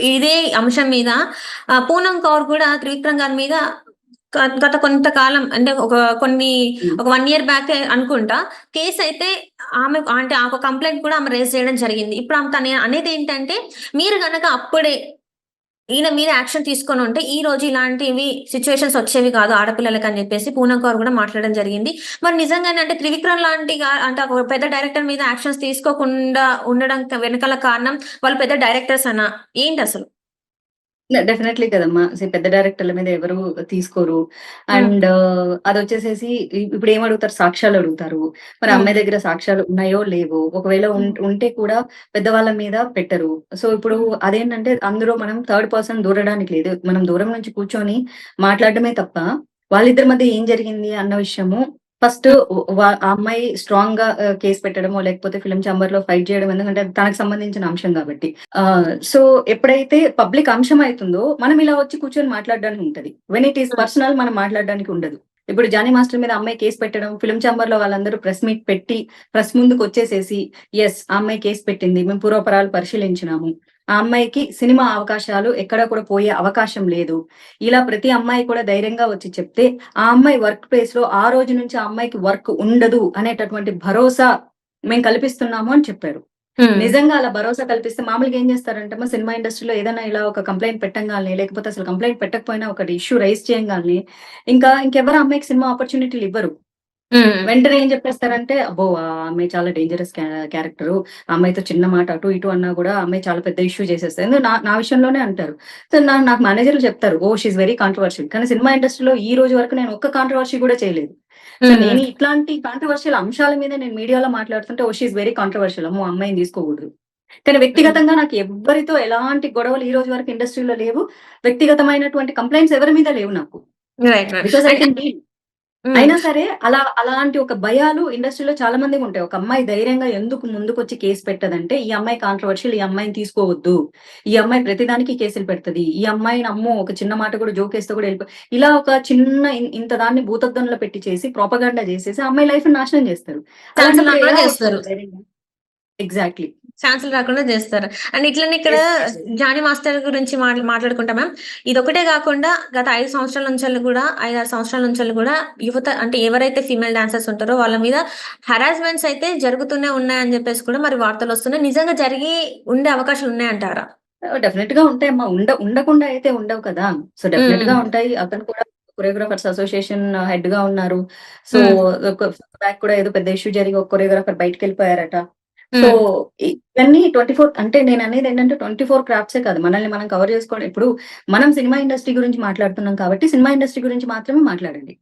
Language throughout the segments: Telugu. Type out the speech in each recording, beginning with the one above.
ఇదే అంశం మీద పూనం కౌర్ కూడా త్రివిక్రమ్ గారి మీద గత కొంతకాలం అంటే ఒక కొన్ని ఒక వన్ ఇయర్ బ్యాకే అనుకుంటా. కేసయితే ఆమె అంటే ఆ ఒక కూడా ఆమె రేస్ చేయడం జరిగింది. ఇప్పుడు ఆమె తన అనేది ఏంటంటే మీరు గనక అప్పుడే ఈయన మీద యాక్షన్ తీసుకొని ఉంటే ఈ రోజు ఇలాంటివి సిచ్యువేషన్స్ వచ్చేవి కాదు ఆడపిల్లలకి అని చెప్పేసి పూనం కౌర్ కూడా మాట్లాడడం జరిగింది. మరి నిజంగానే అంటే త్రివిక్రమ్ లాంటి అంటే ఒక పెద్ద డైరెక్టర్ మీద యాక్షన్స్ తీసుకోకుండా ఉండడం వెనకాల కారణం వాళ్ళు పెద్ద డైరెక్టర్స్ అన ఏంటి అసలు డెఫినెట్‌లీ కదమ్మా! సీ పెద్ద డైరెక్టర్ల మీద ఎవరు తీసుకోరు. అండ్ అదొచ్చేసేసి ఇ ఇప్పుడేమడుగుతారు సాక్ష్యాలడుగుతారు. మరి హ్మ్. అమ్మాయి దగ్గర సాక్ష్యాలు ఉన్నాయో లేవో, ఒకవేళ. ఉంటే కూడా పెద్దవాళ్ళ మీద పెట్టరు. సో, ఇప్పుడు. అదేంటంటే అందులో మనం థర్డ్ పర్సన్ దూరడానికి లేదు. మనం దూరం నుంచి కూర్చొని మాట్లాడడమే తప్ప, వాళ్ళిద్దరి మధ్య ఏం జరిగింది అన్న విషయము ఫస్ట్ ఆ అమ్మాయి స్ట్రాంగ్‌గా ఆహ్, కేస్ పెట్టడమో, లేకపోతే ఫిల్మ్ చాంబర్‌లో ఫైట్ జేయడం ఎందుకంటే తనకు సంబంధించిన అంశం గాబట్టి. ఆహ్, సో, ఎప్పుడైతే పబ్లిక్ అంశం అయితుందో, మనం ఇలా వచ్చి కూర్చొని మాట్లాడడానికి ఉంటది. When it is. పర్సనల్ మనం మాట్లాడడానికి ఉండదు. ఇప్పుడు 'జానీ మాస్టర్' మీద అమ్మాయి కేస్ పెట్టడం, ఫిల్మ్ చాంబర్‌లో వాళ్ళందరూ ప్రెస్ మీట్ పెట్టి, ప్రెస్ ముందుకొచ్చేసేసి, యెస్ ఆ అమ్మాయి కేస్ పెట్టింది. మేము పూర్వపరాలు పరిశీలించినాము. ఆ అమ్మాయికి సినిమా అవకాశాలు ఎక్కడ కూడా పోయే అవకాశం లేదు. ఇలా ప్రతి అమ్మాయి కూడా ధైర్యంగా వచ్చి చెప్తే, ఆ అమ్మాయి వర్క్ ప్లేస్‌లో ఆ రోజు నుంచి ఆ అమ్మాయికి వర్క్ ఉండదు అనేటటువంటి భరోసా మేము కల్పిస్తున్నాము అని చెప్పారు. నిజంగా అలా భరోసా కల్పిస్తే మామూలుగా ఏం చేస్తారంటే అమ్మా సినిమా ఇండస్ట్రీలో ఏదైనా ఇలా ఒక కంప్లెయింట్ పెట్టంగాల్నే, లేకపోతే అసలు కంప్లెయింట్ పెట్టకపోయినా ఒకటి ఇష్యూ రైజ్ చేయంగాల్నే, ఇంకా ఇంకెవరు అమ్మాయికి సినిమా ఆపర్చునిటీలు ఇవ్వరు. వెంటనే ఏం చెప్పేస్తారంటే, అబ్బో! ఆ అమ్మాయి చాలా డేంజరస్ క్యా క్యారెక్టరు. అమ్మాయితో చిన్న మాట అటు ఇటు అన్నా ఆ అమ్మాయి చాలా పెద్ద ఇష్యూ చేసేస్తది. ఎందుకు నా నా విషయంలోనే అంటారు. సో, నా నాకు మేనేజర్‌లు చెప్తారు. ఓహ్! She is very controversial. కానీ సినిమా ఇండస్ట్రీలో ఈ రోజు వరకు నేను ఒక్క కాంట్రోవర్సీ గూడా చేయలేదు. నేను ఇట్లాంటి కాంట్రోవర్షియల్ అంశాల మీద నేను మీడియాలో మాట్లాడుతుంటే, ఓహ్! She is very controversial. అమ్మో! అమ్మాయిని తీసుకోకూడదు. కానీ. వ్యక్తిగతంగా నాకు ఎవ్వరితో ఎలాంటి గొడవలు ఈ రోజు వరకు ఇండస్ట్రీలో లేవు. వ్యక్తిగతమైనటువంటి కంప్లెయింట్స్ ఎవరి మీద లేవు నాకు. Because I can deal. అయినా సరే అలా అలాంటి ఒక భయాలు ఇండస్ట్రీలో చాలా మందికుంటాయి. ఒక అమ్మాయి ధైర్యంగా ఎందుకు ముందుకొచ్చి కేస్ పెట్టదంటే, ఈ అమ్మాయి కాంట్రోవర్షియల్, ఈ అమ్మాయిని తీసుకోవద్దు. ఈ అమ్మాయి ప్రతిదానికి కేసులు పెడతది. ఈ అమ్మాయిని అమ్మో! ఒక చిన్న మాట కూడా జోకేస్తే కూడా ఎళ్ళిపో ఇలా ఒక చిన్న ఇంత దాన్ని భూతద్దంలో పెట్టి చేసి ప్రొపగండా చేసేసి అమ్మాయి లైఫ్‌ని నాశనం చేస్తారు. ఎగ్జాక్ట్‌లీ. ఛాన్సులు రాకుండా జేస్తారు. అండ్ ఇట్లనే ఇక్కడ. 'జానీ మాస్టర్' గురించి మాట్లా మాట్లాడుకుంటా మ్యామ్. ఇదొకటే గాకుండా గత 5 సంవత్సరాల నుంచెల్లి గూడా 5, 6 సంవత్సరాల నుంచెల్లి గూడా యువత అంటే ఎవరైతే ఫీమేల్ డాన్సర్స్ ఉంటారో వాళ్ళ మీద హరాస్మెంట్స్ అయితే జరుగుతూనే ఉన్నాయని జెప్పేసి కూడా మరి వార్తలొస్తున్నాయి. నిజంగా జరిగి ఉండే అవకాశాలు ఉన్నాయంటారా? ఆహ్, డెఫినిట్‌గా ఉంటాయమ్మా. ఉండ ఉండకుండా అయితే ఉండవు కదా! సో, డెఫినిట్‌గా హ్మ్. ఉంటాయి. అతను కూడా కొరియోగ్రాఫర్స్ అసోసియేషన్ హెడ్‌గా ఉన్నారు. సో, బ్యాక్ కూడా ఏదో పెద్ద ఇష్యూ జరిగి ఒక కొరియోగ్రాఫర్ బయటికెళ్ళిపోయారట. సో. ఇవన్నీ 24 అంటే నేననేదేంటంటే 24 క్రాఫ్ట్సే కాదు. మనల్ని మనం కవర్ చేసుకోవడం ఇప్పుడు మనం సినిమా ఇండస్ట్రీ గురించి మాట్లాడుతున్నాం కాబట్టి, సినిమా ఇండస్ట్రీ గురించి మాత్రమే మాట్లాడండి.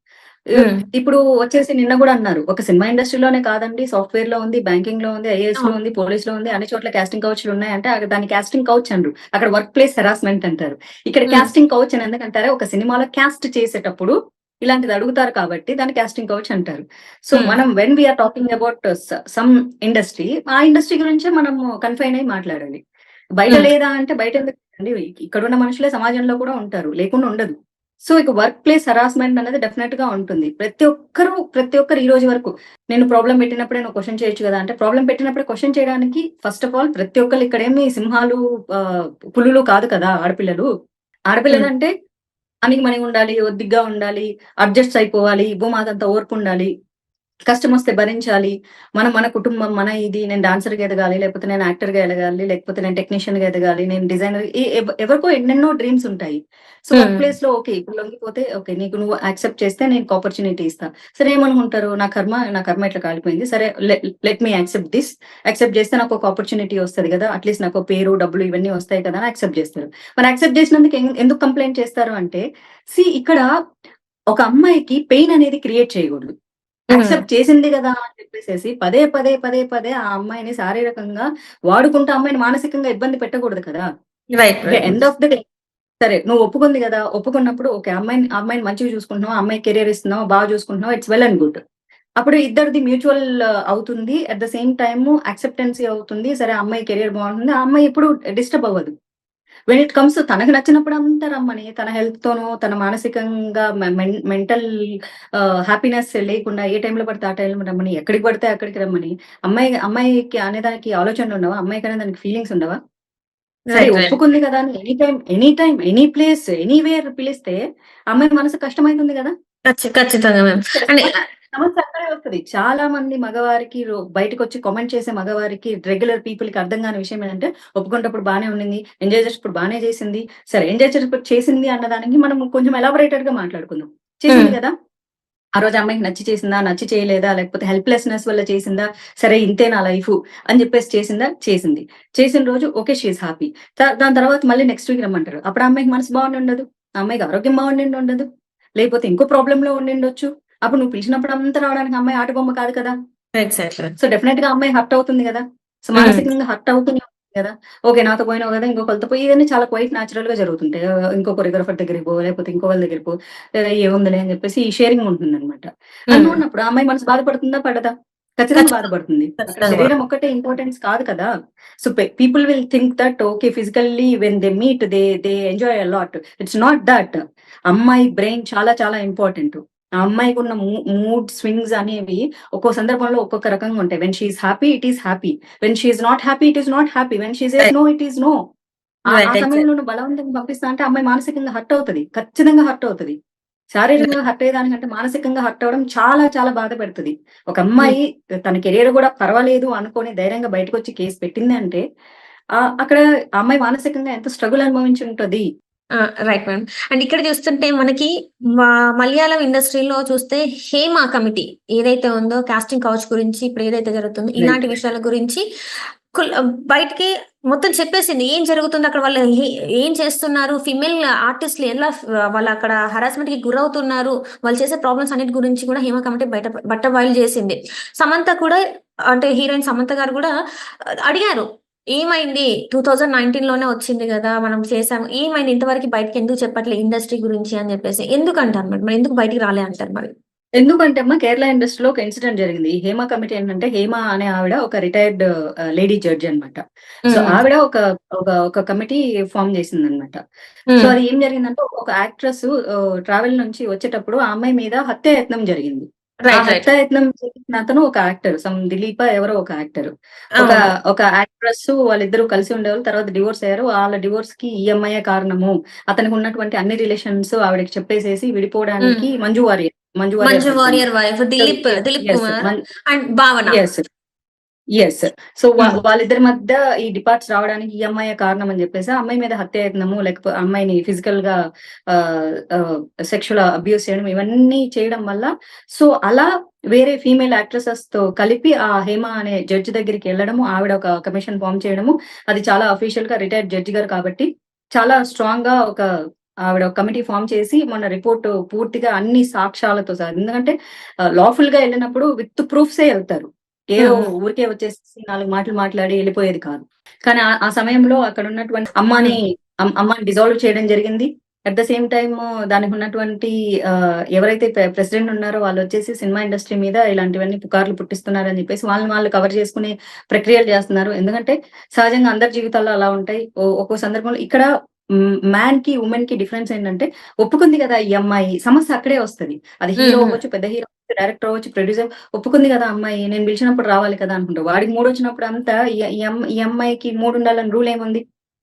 ఇప్పుడు వచ్చేసి నిన్న గూడా అన్నారు. ఒక సినిమా ఇండస్ట్రీలోనే కాదండి సాఫ్ట్‌వేర్‌లో ఉంది, బ్యాంకింగ్‌లో ఉంది, ఐఏఎస్‌లో అవును. ఉంది, పోలీస్‌లో ఉంది. అన్ని చోట్ల కాస్టింగ్ కౌచ్‌లు ఉన్నాయంటే అక్కడ దాన్ని కాస్టింగ్ కౌచ్ అనరు. అక్కడ వర్క్ ప్లేస్ హెరాస్మెంట్ అంటారు. ఇక్కడ హ్మ్. కాస్టింగ్ కౌచ్ అని ఎందుకంటారు? ఒక సినిమాలో కాస్ట్ చేసేటప్పుడు ఇలాంటిది అడుగుతారు కాబట్టి దాన్ని కాస్టింగ్ కౌచ్ అంటారు. So, hmm. మనం when we are talking about some industry ఆ ఇండస్ట్రీ గురించే మనము కన్‌ఫైన్ అయ్యి మాట్లాడాలి. బయట హ్మ్. లేదా అంటే బయట ఎందుకండి? ఇక్కడున్న మనుషులే సమాజంలో కూడా ఉంటారు. లేకుండా ఉండదు. సో, ఇక వర్క్ ప్లేస్ హెరాస్మెంట్ అనేది డెఫినిట్‌గా ఉంటుంది. ప్రతి ఒక్కరు, ప్రతి ఒక్కరు ఈ రోజు వరకు నేను ప్రాబ్లమ్ పెట్టినప్పుడే నువ్వు క్వెషన్ చేయొచ్చు గదా! అంటే ప్రాబ్లమ్ పెట్టినప్పుడే క్వెషన్ చేయడానికి ఫస్ట్ ఆఫ్ ఆల్ ప్రతి ఒక్కళ్ళు ఇక్కడేమి సింహాలు పులులు కాదు కదా! ఆడపిల్లలు. అనిగి మనీ ఉండాలి ఒద్దిగ్గా ఉండాలి అడ్జస్ట్ అయిపోవాలి భూమాదంతా ఓర్పు ఉండాలి. ఓర్పుండాలి. కష్టమొస్తే భరించాలి. మనం మన కుటుంబం, మన ఇది నేను డాన్సర్‌గా ఎదగాలి, లేకపోతే నేను యాక్టర్‌గా ఎదగాలి, లేకపోతే నేను టెక్నీషియన్‌గా ఎదగాలి, నేను డిజైనర్ ఎవరికో ఎన్నెన్నో డ్రీమ్స్ ఉంటాయి. సో, వర్క్ హ్మ్. ప్లేస్‌లో ఓకే. ఇప్పుడు లొంగిపోతే ఓకే. నీకు నువ్వు యాక్సెప్ట్ చేస్తే నీకు ఆపర్చునిటీ ఇస్తా. సరే ఏమనుకుంటారు? నా కర్మ నా కర్మ ఇట్లా కాలిపోయింది. సరే le let me accept this. Accept చేస్తే నాకు ఒక ఆపర్చునిటీ వస్తది గదా! అట్‌లీస్ట్ నాకు పేరు, డబ్బులు ఇవన్నీ వస్తాయి కదా! అని యాక్సెప్ట్ చేస్తారు. మరి యాక్సెప్ట్ చేసినందుకు ఎందుకు కంప్లెయింట్ చేస్తారు అంటే, సీ ఇక్కడ ఒక అమ్మాయికి పెయిన్ అనేది క్రియేట్ చేయగూడదు. యాక్సెప్ట్ చేసింది గదా! అని చెప్పేసేసి పదే, పదే, పదే, పదే ఆ అమ్మాయిని శారీరకంగా వాడుకుంటూ అమ్మాయిని మానసికంగా ఇబ్బంది పెట్టకూడదు కదా! ఎండ్ ఆఫ్ ద డే సరే నువ్వు ఒప్పుకుంది గదా! ఒప్పుకున్నప్పుడు ఓకే. అమ్మాయిని అమ్మాయిని మంచిగా చూసుకుంటున్నావు, ఆ అమ్మాయికి కెరియర్ ఇస్తున్నావు, బాగా చూసుకుంటున్నావు. It's well and good. అప్పుడు ఇద్దరిది మ్యూచువల్ అవుతుంది. At the same time acceptancy అవుతుంది. సరే అమ్మాయి కెరియర్ బాగుంటుంది. ఆ అమ్మాయి ఎప్పుడు డిస్టర్బ్ అవ్వదు. వెన్ ఇట్ కమ్స్ తనకు నచ్చినప్పుడంతా రమ్మని, తన హెల్త్‌తోనో, తన మానసికంగా మె మెన్ మెంటల్ హ్యాపీనెస్ లేకుండా ఏ టైంలో పడితే ఆ టైంలో రమ్మని, ఎక్కడికి పడితే అక్కడికి రమ్మని, అమ్మాయి అమ్మాయికి అనేదానికి ఆలోచనలుండవా? అమ్మాయికనే దానికి ఫీలింగ్స్ ఉండవా? సరే ఒప్పుకుంది కదా అని any time any time any place anywhere పిలిస్తే అమ్మాయి మనసు కష్టమైతుంది కదా ఖచ్చితంగా మ్యామ్ సమస్య అక్కడే వస్తుంది. చాలా మంది మగవారికి బయటకు వచ్చి కామెంట్ చేసే మగవారికి రెగ్యులర్ పీపుల్కి అర్థం కాని విషయం ఏంటంటే ఒప్పుకున్నప్పుడు బానే ఉండింది ఎంజాయ్ చేసేటప్పుడు బానే చేసింది సరే ఎంజాయ్ చేసేటప్పుడు చేసింది అన్నదానికి మనం కొంచెం ఎలాబొరేటెడ్గా మాట్లాడుకుందాం. చేసింది. కదా? ఆ రోజు అమ్మాయికి నచ్చి చేసిందా నచ్చి చేయలేదా లేకపోతే హెల్ప్లెస్నెస్ వల్ల చేసిందా సరే ఇంతే నా లైఫ్ అని చెప్పేసి చేసిందా చేసింది. చేసిన రోజు ఓకే షీఈ్ హ్యాపీ దాని తర్వాత మళ్ళీ నెక్స్ట్ వీక్ రమ్మంటారు. అప్పుడు అమ్మాయికి మనసు బాగుండి ఉండదు అమ్మాయికి ఆరోగ్యం బాగుండి ఉండదు లేకపోతే ఇంకో ప్రాబ్లం లో ఉండి ఉండొచ్చు అప్పుడు నువ్వు పిలిచినప్పుడు అంతా రావడానికి అమ్మాయి ఆట బొమ్మ కాదు కదా? సో డెఫినెట్గా అమ్మాయి హర్ట్ అవుతుంది కదా? So Hmm. మానసికంగా హర్ట్ అవుతుంది కదా? ఓకే నాతో పోయినావు కదా? ఇంకొకరితో పోయి ఇవన్నీ చాలా క్వైట్ న్యాచురల్గా జరుగుతుంటాయి. ఇంకో కొరియోగ్రఫర్ దగ్గరికి పో లేకపోతే ఇంకో వాళ్ళ దగ్గరికి పో లేదా ఏముందిలే అని చెప్పేసి ఈ షేరింగ్ ఉంటుంది అనమాట అని ఉన్నప్పుడు అమ్మాయి మనసు బాధపడుతుందా పడదా? ఖచ్చితంగా. బాధపడుతుంది. శరీరం ఒక్కటే ఇంపార్టెన్స్ కాదు కదా? So people will think that okay physically when they meet they they enjoy lot it's not that అమ్మాయి బ్రెయిన్ చాలా చాలా ఇంపార్టెంట్ ఆ అమ్మాయికి ఉన్న మూడ్ స్వింగ్స్ అనేవి ఒక్కో సందర్భంలో ఒక్కొక్క రకంగా ఉంటాయి. When she's happy it is happy when she's not happy it is not happy when she's. No it is no ఆ. సమయంలో నువ్వు బలవంతంగా పంపిస్తా అంటే అమ్మాయి మానసికంగా హర్ట్ అవుతుంది. ఖచ్చితంగా హర్ట్ అవుతుంది. శారీరకంగా హర్ట్ అయ్యేదానికంటే మానసికంగా హర్ట్ అవ్వడం చాలా చాలా బాధ పెడుతుంది. ఒక అమ్మాయి తన కెరీర్ కూడా పర్వాలేదు అనుకొని ధైర్యంగా బయటకు వచ్చి కేసు పెట్టింది అంటే ఆ అక్కడ అమ్మాయి మానసికంగా ఎంత స్ట్రగుల్ అనుభవించి ఉంటది? రైట్ మేడం అండ్ ఇక్కడ చూస్తుంటే మనకి మలయాళం ఇండస్ట్రీలో చూస్తే హేమ కమిటీ ఏదైతే ఉందో కాస్టింగ్ కౌచ్ గురించి ఇప్పుడు ఏదైతే జరుగుతుందో ఇలాంటి. విషయాల గురించి బయటికి మొత్తం చెప్పేసింది. ఏం జరుగుతుంది? అక్కడ వాళ్ళు ఏ- ఏం చేస్తున్నారు? ఫిమేల్ ఆర్టిస్టులు ఎలా వాళ్ళు అక్కడ హరాస్మెంట్కి గురవుతున్నారు? వాళ్ళు చేసే ప్రాబ్లమ్స్ అన్నిటి గురించి కూడా హేమ కమిటీ బయట బట్ట బయలు చేసింది. సమంత కూడా అంటే హీరోయిన్ సమంత గారు కూడా అడిగారు. ఏమైంది? టూ థౌజండ్ నైన్టీన్లోనే వచ్చింది కదా మనం చేసాము ఏమైంది? ఇంతవరకు బయటకి ఎందుకు చెప్పట్లేదు ఇండస్ట్రీ గురించి అని చెప్పేసి. ఎందుకు అంటారు మరి? మరి ఎందుకు బయటికి రాలే అంటారు మరి? ఎందుకంటే అమ్మా కేరళ ఇండస్ట్రీలో ఒక ఇన్సిడెంట్ జరిగింది. హేమ కమిటీ ఏంటంటే హేమ అనే ఆవిడ ఒక రిటైర్డ్ లేడీ జడ్జి అన్నమాట. సో. ఆవిడ ఒక ఒక కమిటీ ఫామ్ చేసింది అనమాట సో. అది ఏం జరిగిందంటే ఒక యాక్ట్రెస్ ట్రావెల్ నుంచి వచ్చేటప్పుడు ఆ అమ్మాయి మీద హత్యాయత్నం జరిగింది. హత్యాయత్నం అతను ఒక యాక్టర్ సమ్ దిలీప ఎవరో ఒక యాక్టర్. ఒక. ఒక యాక్ట్రెస్ వాళ్ళిద్దరూ కలిసి ఉండేవాళ్ళు తర్వాత డివోర్స్ అయ్యారు. వాళ్ళ డివోర్స్కి ఈఎంఐ కారణము అతనికి ఉన్నటువంటి అన్ని రిలేషన్స్ ఆవిడకి చెప్పేసేసి విడిపోవడానికి Manju Warrier Manju Warrier wife Dileep Dileep Kumar and Bhavana. Yes so వాళ్ళిద్దరి మధ్య ఈ డిపార్ట్స్ రావడానికి ఈ అమ్మాయి కారణం అని చెప్పేసి అమ్మాయి మీద హత్యాయత్నము లేకపోతే ఆ అమ్మాయిని ఫిజికల్గా సెక్షువల్ అబ్యూస్ చేయడం ఇవన్నీ చేయడం వల్ల సో అలా వేరే ఫీమేల్ యాక్ట్రెసెస్తో కలిపి ఆ హేమ అనే జడ్జి దగ్గరికి వెళ్ళడము ఆవిడ ఒక కమిషన్ ఫామ్ చేయడము అది చాలా అఫీషియల్గా రిటైర్డ్ జడ్జి గారు కాబట్టి చాలా స్ట్రాంగ్గా ఒక ఆవిడ ఒక కమిటీ ఫామ్ చేసి మొన్న రిపోర్ట్ పూర్తిగా అన్ని సాక్ష్యాలతో సహా ఎందుకంటే లాఫుల్గా వెళ్ళినప్పుడు విత్ ప్రూఫ్సే వెళ్తారు. ఏదో. ఊరికే వచ్చేసి నాలుగు మాటలు మాట్లాడి వెళ్ళిపోయేది కాదు. కానీ ఆ- సమయంలో అక్కడ ఉన్నటువంటి అమ్మాని అమ్- అమ్మాని డిజాల్వ్ చేయడం జరిగింది. అట్ ద సేమ్ టైమ్ దానికి ఉన్నటువంటి ఎవరైతే ప్రెసిడెంట్ ఉన్నారో వాళ్ళు వచ్చేసి సినిమా ఇండస్ట్రీ మీద ఇలాంటివన్నీ పుకార్లు పుట్టిస్తున్నారని చెప్పేసి వాళ్ళని వాళ్ళు కవర్ చేసుకునే ప్రక్రియలు చేస్తున్నారు. ఎందుకంటే సహజంగా అందరి జీవితాల్లో అలా ఉంటాయి. ఒక్కో సందర్భంలో ఇక్కడ మ్యాన్కి ఉమెన్కి డిఫరెన్స్ ఏంటంటే ఒప్పుకుంది కదా ఈ అమ్మాయి. సమస్య అక్కడే వస్తది. అది హీరో. అవ్వచ్చు పెద్ద హీరో డైరెక్టర్ వచ్చి ప్రొడ్యూసర్ ఒప్పుకుంది కదా అమ్మాయి నేను పిలిచినప్పుడు రావాలి కదా అనుకుంటా. వాడికి మూడు వచ్చినప్పుడు అంతా ఈ అమ్మాయికి మూడు ఉండాలని రూల్ ఏముంది?